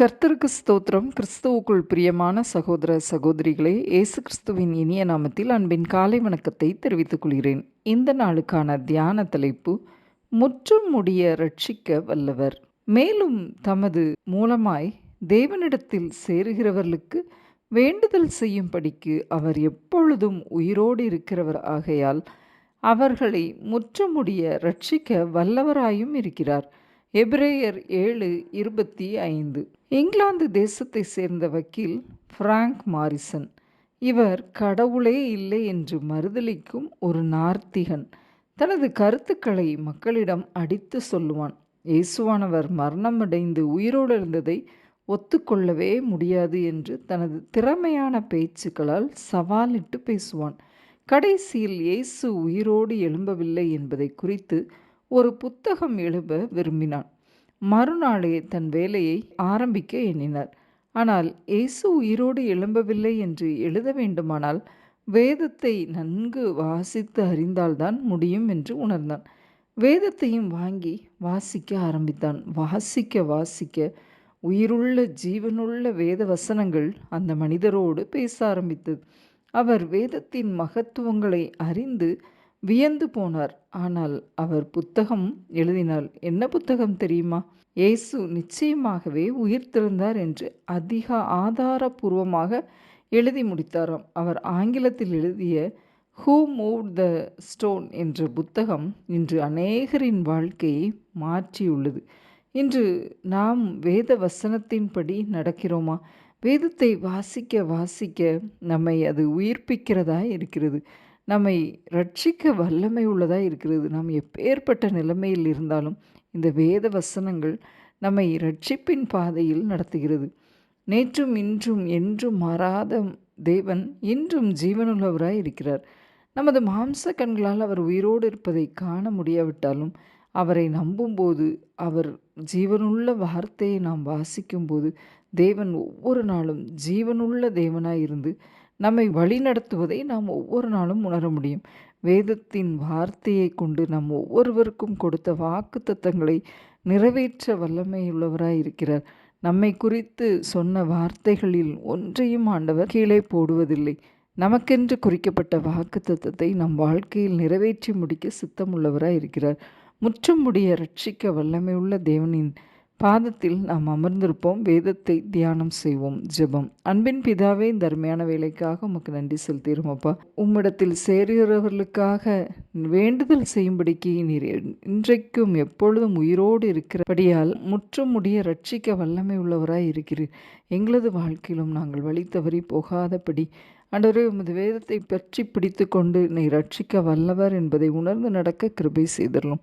கர்த்தருக்கு ஸ்தோத்திரம். கிறிஸ்துவுக்குள் பிரியமான சகோதர சகோதரிகளே இயேசு கிறிஸ்துவின் இனிய நாமத்தில் அன்பின் காலை வணக்கத்தை தெரிவித்துக் கொள்கிறேன். இந்த நாளுக்கான தியான தலைப்பு முற்றும் முடிய ரட்சிக்க வல்லவர். மேலும் தமது மூலமாய் தேவனிடத்தில் சேருகிறவர்களுக்கு வேண்டுதல் செய்யும்படிக்கு அவர் எப்பொழுதும் உயிரோடு இருக்கிறவர் ஆகையால் அவர்களை முற்றமுடிய ரட்சிக்க வல்லவராயும் இருக்கிறார். எபிரேயர் ஏழு இருபத்தி ஐந்து. இங்கிலாந்து தேசத்தை சேர்ந்த வக்கீல் பிராங்க் மாரிசன். இவர் கடவுளே இல்லை என்று மறுதலிக்கும் ஒரு நார்த்திகன். தனது கருத்துக்களை மக்களிடம் அடித்து சொல்லுவான். இயேசுவானவர் மரணமடைந்து உயிரோடு இருந்ததை ஒத்துக்கொள்ளவே முடியாது என்று தனது திறமையான பேச்சுக்களால் சவாலிட்டு பேசுவான். கடைசியில் இயேசு உயிரோடு எழும்பவில்லை என்பதை குறித்து ஒரு புத்தகம் எழுப விரும்பினான். மறுநாளே தன் வேலையை ஆரம்பிக்க எண்ணினார் ஆனால் இயேசு உயிரோடு எழும்பவில்லை என்று எழுத வேண்டுமானால் வேதத்தை நன்கு வாசித்து அறிந்தால்தான் முடியும் என்று உணர்ந்தான். வேதத்தையும் வாங்கி வாசிக்க ஆரம்பித்தான். வாசிக்க வாசிக்க உயிருள்ள ஜீவனுள்ள வேத வசனங்கள் அந்த மனிதரோடு பேச ஆரம்பித்தது. அவர் வேதத்தின் மகத்துவங்களை அறிந்து வியந்து போனார். ஆனால் அவர் புத்தகம் எழுதினால் என்ன புத்தகம் தெரியுமா? இயேசு நிச்சயமாகவே உயிர்த்தெழுந்தார் என்று அதிக ஆதாரபூர்வமாக எழுதி முடித்தாராம். அவர் ஆங்கிலத்தில் எழுதிய ஹூ மூவ் த ஸ்டோன் என்ற புத்தகம் இன்று அநேகரின் வாழ்க்கையை மாற்றியுள்ளது. இன்று நாம் வேத வசனத்தின்படி நடக்கிறோமா? வேதத்தை வாசிக்க வாசிக்க நம்மை அது உயிர்ப்பிக்கிறதா இருக்கிறது? நம்மை ரட்சிக்க வல்லமை உள்ளதாக இருக்கிறது. நாம் எப்பேற்பட்ட நிலைமையில் இருந்தாலும் இந்த வேத வசனங்கள் நம்மை ரட்சிப்பின் பாதையில் நடத்துகிறது. நேற்றும் இன்றும் என்றும் மாறாத தேவன் இன்றும் ஜீவனுள்ளவராய் இருக்கிறார். நமது மாம்ச கண்களால் அவர் உயிரோடு இருப்பதை காண முடியாவிட்டாலும் அவரை நம்பும்போது அவர் ஜீவனுள்ள வார்த்தையை நாம் வாசிக்கும்போது தேவன் ஒவ்வொரு நாளும் ஜீவனுள்ள தேவனாய் இருந்து நம்மை வழிநடத்துவதை நாம் ஒவ்வொரு நாளும் உணர முடியும். வேதத்தின் வார்த்தையை கொண்டு நம் ஒவ்வொருவருக்கும் கொடுத்த வாக்கு தத்தங்களை நிறைவேற்ற வல்லமையுள்ளவராய் இருக்கிறார். நம்மை குறித்து சொன்ன வார்த்தைகளில் ஒன்றையும் ஆண்டவர் கீழே போடுவதில்லை. நமக்கென்று குறிக்கப்பட்ட வாக்கு தத்தத்தை நம் வாழ்க்கையில் நிறைவேற்றி முடிக்க சித்தமுள்ளவராய் இருக்கிறார். முற்றும் முடிய ரட்சிக்க வல்லமையுள்ள தேவனின் பாதத்தில் நாம் அமர்ந்திருப்போம் வேதத்தை தியானம் செய்வோம் ஜெபம். அன்பின் பிதாவே இந்த அருமையான வேலைக்காக உமக்கு நன்றி செலுத்திடுமப்பா உம்மிடத்தில் சேருகிறவர்களுக்காக வேண்டுதல் செய்யும்படிக்கு நீர் இன்றைக்கும் எப்பொழுதும் உயிரோடு இருக்கிறபடியால் முற்றும் முடிய ரட்சிக்க வல்லமை உள்ளவராய் இருக்கிறீர். எங்களது வாழ்க்கையிலும் நாங்கள் வழி தவறி போகாதபடி அன்றவரே உமது வேதத்தை பற்றி பிடித்து கொண்டு நீ ரட்சிக்க வல்லவர் என்பதை உணர்ந்து நடக்க கிருபை செய்திடலாம்